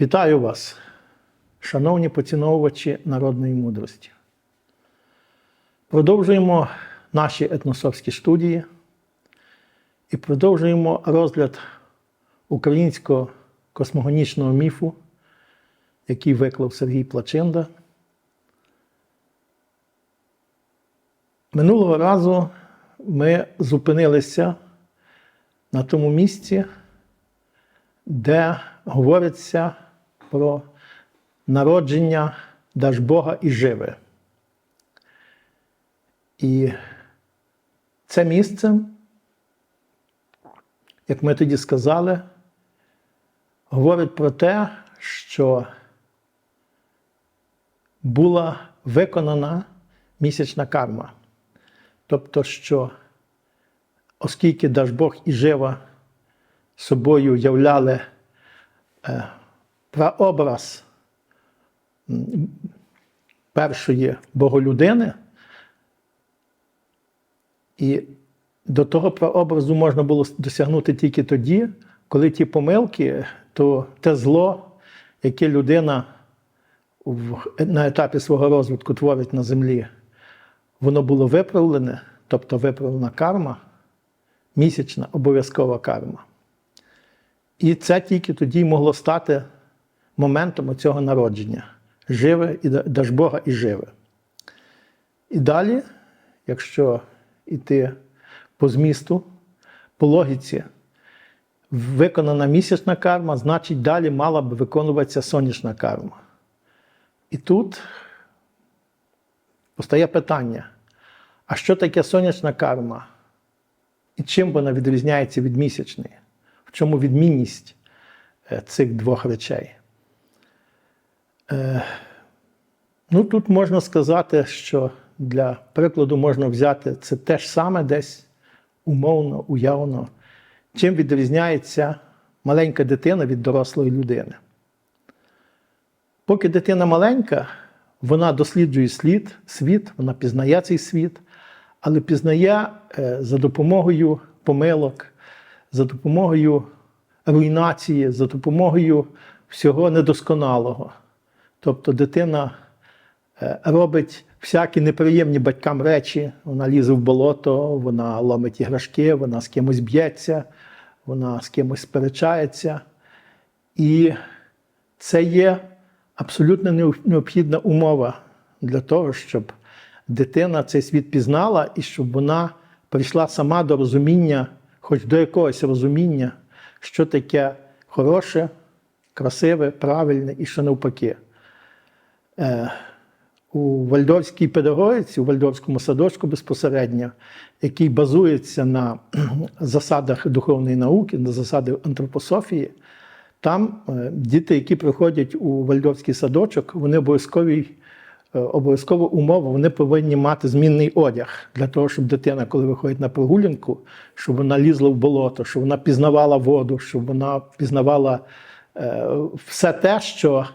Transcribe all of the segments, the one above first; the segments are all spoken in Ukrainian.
Вітаю вас, шановні поціновувачі народної мудрості. Продовжуємо наші етносовські студії і продовжуємо розгляд українського космогонічного міфу, який виклав Сергій Плачинда. Минулого разу ми зупинилися на тому місці, де говориться про народження Дажбога і живе. І це місце, як ми тоді сказали, говорить про те, що була виконана місячна карма. Тобто, що оскільки Дажбог і жива собою являли е, прообраз першої боголюдини, і до того прообразу можна було досягнути тільки тоді, коли ті помилки, то те зло, яке людина на етапі свого розвитку творить на землі, воно було виправлене, тобто виправлена карма, місячна обов'язкова карма. І це тільки тоді могло стати моментом цього народження. Живе і да- Дажбога і живе. І далі, якщо йти по змісту, по логіці, виконана місячна карма, значить далі мала б виконуватися сонячна карма. І тут постає питання: а що таке сонячна карма? І чим вона відрізняється від місячної? В чому відмінність е, цих двох речей? Ну, тут можна сказати, що для прикладу можна взяти це те ж саме десь умовно, уявно, чим відрізняється маленька дитина від дорослої людини. Поки дитина маленька, вона досліджує слід, світ, вона пізнає цей світ, але пізнає е, за допомогою помилок, за допомогою руйнації, за допомогою всього недосконалого. Тобто дитина е, робить всякі неприємні батькам речі, вона лізе в болото, вона ломить іграшки, вона з кимось б'ється, вона з кимось сперечається. І це є абсолютно необхідна умова для того, щоб дитина цей світ пізнала і щоб вона прийшла сама до розуміння, хоч до якогось розуміння, що таке хороше, красиве, правильне і що навпаки. Е, у вальдорфській педагогіці, у вальдорфському садочку безпосередньо, який базується на засадах духовної науки, на засадах антропософії, там е, діти, які приходять у вальдорфський садочок, вони обов'язкові. е, Обов'язкова умова, вони повинні мати змінний одяг для того, щоб дитина, коли виходить на прогулянку, щоб вона лізла в болото, щоб вона пізнавала воду, щоб вона пізнавала все те, що,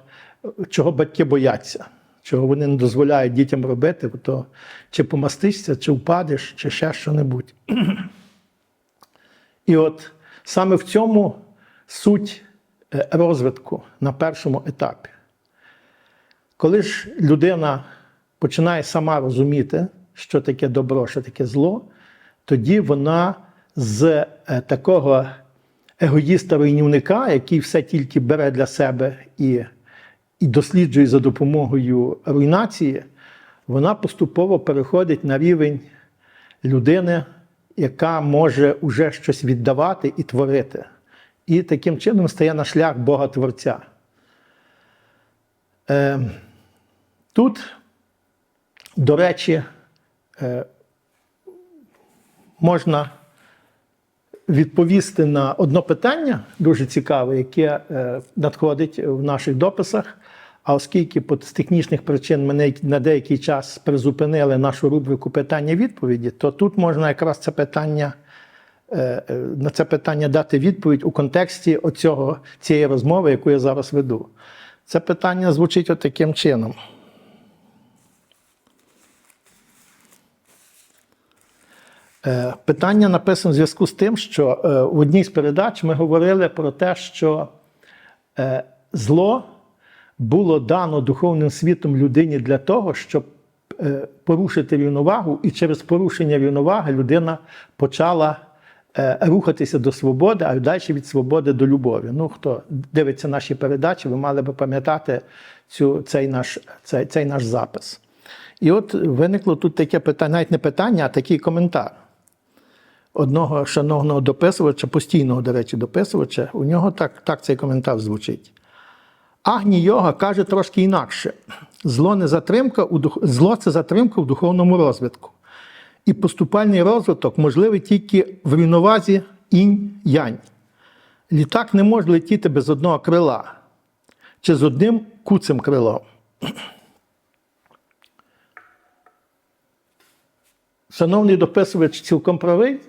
чого батьки бояться, чого вони не дозволяють дітям робити, то чи помастишся, чи впадеш, чи ще що-небудь. І от саме в цьому суть е, розвитку на першому етапі. Коли ж людина починає сама розуміти, що таке добро, що таке зло, тоді вона з е, такого егоїста-руйнівника, який все тільки бере для себе і, і досліджує за допомогою руйнації, вона поступово переходить на рівень людини, яка може уже щось віддавати і творити. І таким чином стає на шлях Бога Творця. Е, Тут, до речі, е, можна відповісти на одне питання, дуже цікаве, яке е, надходить в наших дописах. А оскільки з технічних причин ми на деякий час призупинили нашу рубрику питання-відповіді, то тут можна якраз це питання, е, е, на це питання дати відповідь у контексті оцього, цієї розмови, яку я зараз веду. Це питання звучить от таким чином. Е, Питання написано в зв'язку з тим, що в одній з передач ми говорили про те, що зло було дано духовним світом людині для того, щоб е, порушити рівновагу, і через порушення рівноваги людина почала е, рухатися до свободи, а далі від свободи до любові. Ну, хто дивиться наші передачі, ви мали би пам'ятати цю, цей, наш, цей, цей наш запис. І от виникло тут таке питання, навіть не питання, а такий коментар одного шановного дописувача, постійного, до речі, дописувача, у нього так, так цей коментар звучить. Агні Йога каже трошки інакше: зло не затримка у дух... зло це затримка в духовному розвитку. І поступальний розвиток можливий тільки в рівновазі інь-янь. Літак не може летіти без одного крила чи з одним куцим крилом. Шановний дописувач цілком правий,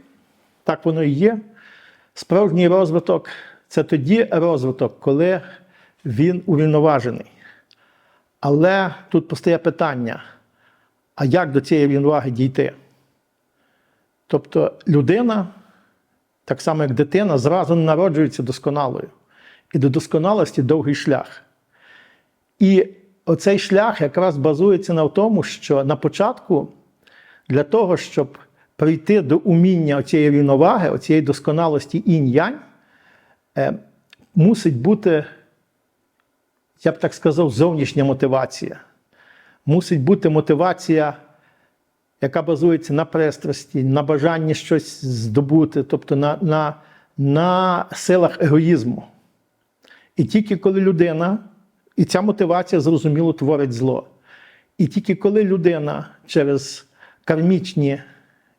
так воно і є. Справжній розвиток це тоді розвиток, коли він урівноважений. Але тут постає питання: а як до цієї рівноваги дійти? Тобто людина, так само як дитина, зразу не народжується досконалою. І до досконалості довгий шлях. І оцей шлях якраз базується на тому, що на початку для того, щоб прийти до уміння цієї рівноваги, цієї досконалості інь-янь, е, мусить бути, я б так сказав, зовнішня мотивація. Мусить бути мотивація, яка базується на пристрасті, на бажанні щось здобути, тобто на, на, на силах егоїзму. І тільки коли людина, і ця мотивація зрозуміло творить зло. І тільки коли людина через кармічні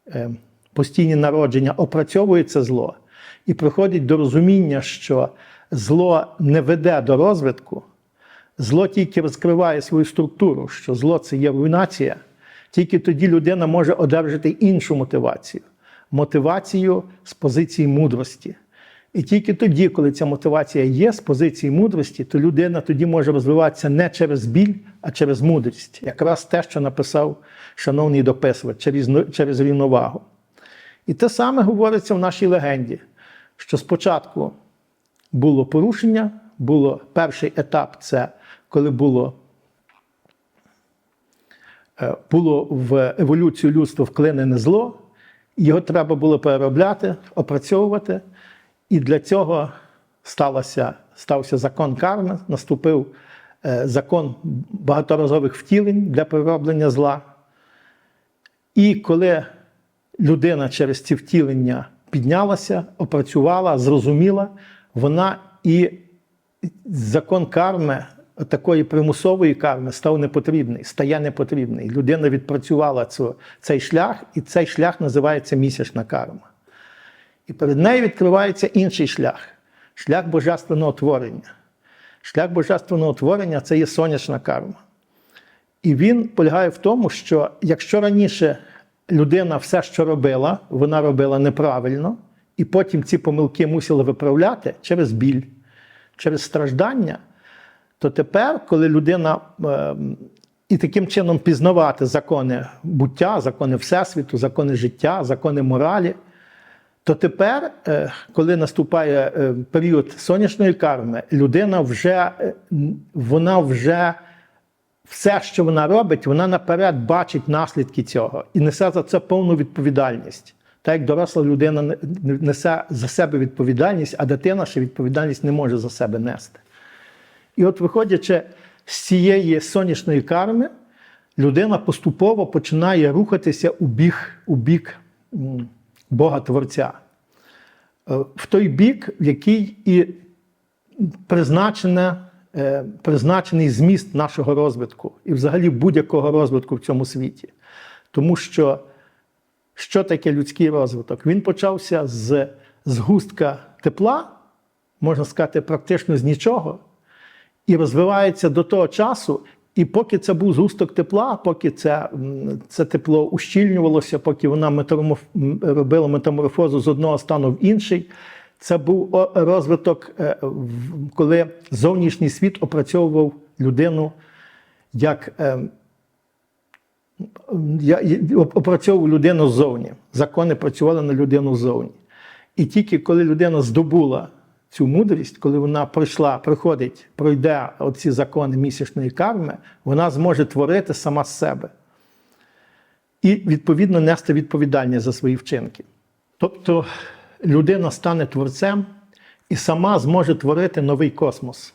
е, постійні народження опрацьовує це зло і приходить до розуміння, що зло не веде до розвитку, зло тільки розкриває свою структуру, що зло це є руйнація, тільки тоді людина може одержати іншу мотивацію мотивацію з позиції мудрості. І тільки тоді, коли ця мотивація є з позиції мудрості, то людина тоді може розвиватися не через біль, а через мудрість. Якраз те, що написав шановний дописувач, через, через рівновагу. І те саме говориться в нашій легенді, що спочатку було порушення, було перший етап це коли було, е, було в еволюцію людства вклинене зло, його треба було переробляти, опрацьовувати. І для цього сталося, стався закон карми, наступив е, закон багаторазових втілень для перероблення зла. І коли людина через ці втілення піднялася, опрацювала, зрозуміла, вона і закон карми, такої примусової карми, став непотрібний, стає непотрібний. Людина відпрацювала цю, цей шлях, і цей шлях називається місячна карма. І перед нею відкривається інший шлях шлях божественного творення. Шлях божественного творення це є сонячна карма. І він полягає в тому, що якщо раніше людина все, що робила, вона робила неправильно, і потім ці помилки мусила виправляти через біль, через страждання, то тепер, коли людина е, і таким чином пізнавати закони буття, закони Всесвіту, закони життя, закони моралі, то тепер, е, коли наступає е, період сонячної карми, людина вже е, вона вже все, що вона робить, вона наперед бачить наслідки цього і несе за це повну відповідальність. Так як доросла людина несе за себе відповідальність, а дитина ще відповідальність не може за себе нести. І от, виходячи з цієї сонячної карми, людина поступово починає рухатися у бік, у бік Бога Творця. В той бік, в який і призначене, призначений зміст нашого розвитку і взагалі будь-якого розвитку в цьому світі. Тому що що таке людський розвиток? Він почався з згустка тепла, можна сказати, практично з нічого, і розвивається до того часу. І поки це був згусток тепла, поки це це тепло ущільнювалося, поки вона метаморф... робила метаморфозу з одного стану в інший, це був розвиток, коли зовнішній світ опрацьовував людину як опрацьовував людину ззовні. Закони працювали на людину ззовні. І тільки коли людина здобула цю мудрість, коли вона пройшла, проходить, пройде оці закони місячної карми, вона зможе творити сама з себе і відповідно нести відповідальність за свої вчинки. Тобто людина стане творцем і сама зможе творити новий космос.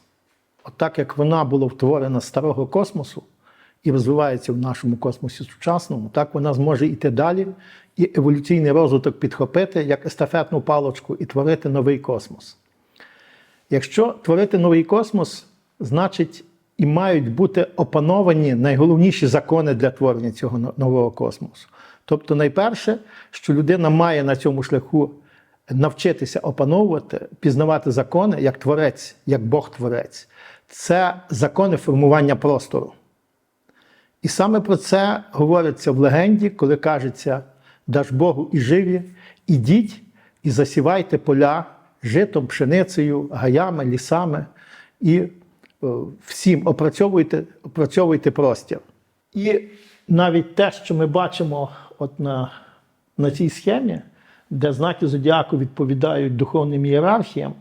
От так як вона була втворена з старого космосу і розвивається в нашому космосі сучасному, так вона зможе йти далі і еволюційний розвиток підхопити як естафетну палочку і творити новий космос. Якщо творити новий космос, значить і мають бути опановані найголовніші закони для творення цього нового космосу. Тобто, найперше, що людина має на цьому шляху навчитися опановувати, пізнавати закони як творець, як Бог-творець, це закони формування простору. І саме про це говориться в легенді, коли кажеться: даж Богу і живі, ідіть і засівайте поля житом, пшеницею, гаями, лісами і е, всім опрацьовуйте, опрацьовуйте простір. І навіть те, що ми бачимо от на, на цій схемі, де знаки зодіаку відповідають духовним ієрархіям,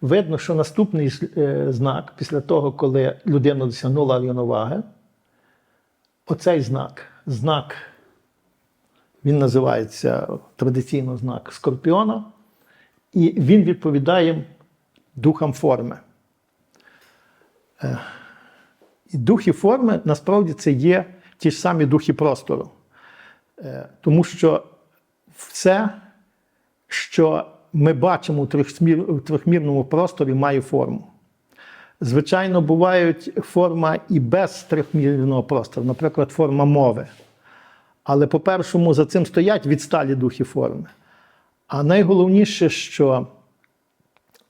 видно, що наступний е, знак, після того, коли людина досягнула рівноваги, оцей знак, знак, він називається традиційно знак Скорпіона, і він відповідає духам форми. Е, І духи форми насправді це є ті ж самі духи простору. Е, Тому що все, що ми бачимо у трьохмір- у трьохмірному просторі, має форму. Звичайно, бувають форма і без трьохмірного простору, наприклад, форма мови. Але по-першому за цим стоять відсталі духи форми. А найголовніше, що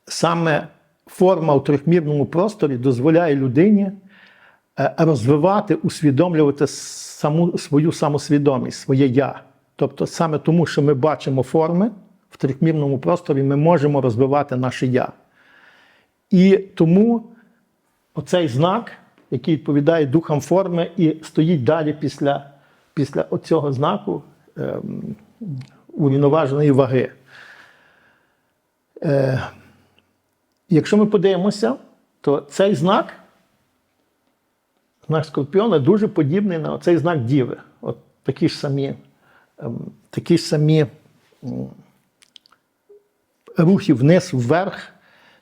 саме форма у трьохмірному просторі дозволяє людині е, розвивати, усвідомлювати саму свою самосвідомість, своє я. Тобто, саме тому, що ми бачимо форми в трьохмірному просторі, ми можемо розвивати наше я. І тому оцей знак, який відповідає духам форми, і стоїть далі після, після оцього знаку ем, урівноваженої ваги. Е, якщо ми подивимося, то цей знак, знак Скорпіона, дуже подібний на цей знак Діви. От такі ж самі, ем, такі ж самі рухи вниз, вверх.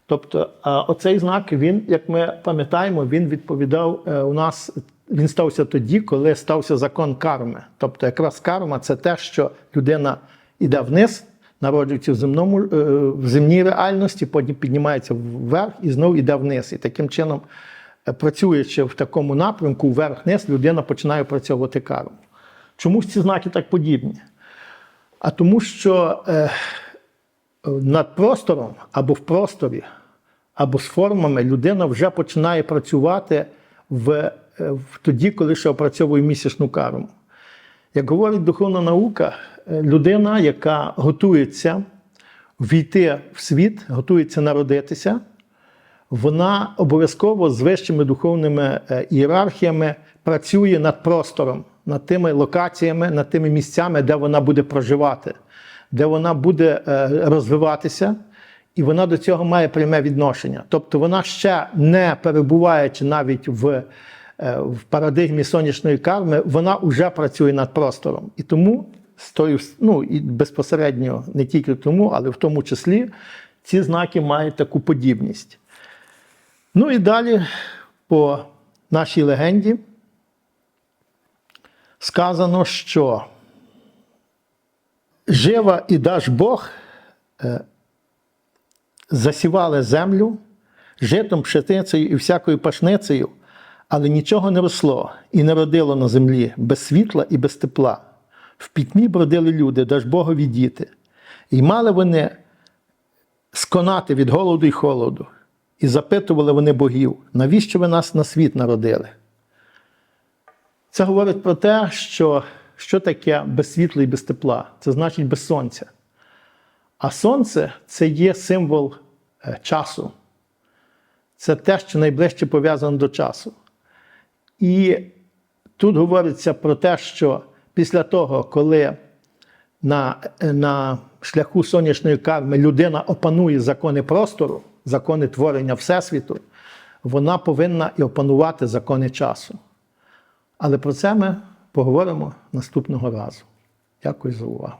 Тобто, оцей знак, він, як ми пам'ятаємо, він відповідав е, у нас. Він стався тоді, коли стався закон карми. Тобто, якраз карма це те, що людина йде вниз, народжується в земному е, в земній реальності, потім піднімається вверх і знову йде вниз. І таким чином, е, працюючи в такому напрямку, вверх-вниз, людина починає працювати карму. Чому ж ці знаки так подібні? А тому, що е, над простором або в просторі, або з формами людина вже починає працювати в, е, в тоді, коли ще опрацьовує місячну карму. Як говорить духовна наука, людина, яка готується війти в світ, готується народитися, вона обов'язково з вищими духовними е, ієрархіями працює над простором, над тими локаціями, над тими місцями, де вона буде проживати, де вона буде е, розвиватися, і вона до цього має пряме відношення. Тобто вона ще не перебуваючи навіть в, е, в парадигмі сонячної карми, вона вже працює над простором. І тому з тою, ну і безпосередньо не тільки тому, але в тому числі ці знаки мають таку подібність. Ну і далі по нашій легенді сказано, що жива і даш Бог е, засівали землю житом, пшеницею і всякою пашницею, але нічого не росло і не родило на землі без світла і без тепла. В пітьмі бродили люди, даж Богові діти, і мали вони сконати від голоду й холоду. І запитували вони богів, навіщо ви нас на світ народили? Це говорить про те, що що таке без світла і без тепла? Це значить без сонця. А сонце це є символ е, часу. Це те, що найближче пов'язано до часу. І тут говориться про те, що після того, коли на, на шляху сонячної карми людина опанує закони простору, закони творення Всесвіту, вона повинна і опанувати закони часу. Але про це ми поговоримо наступного разу. Дякую за увагу.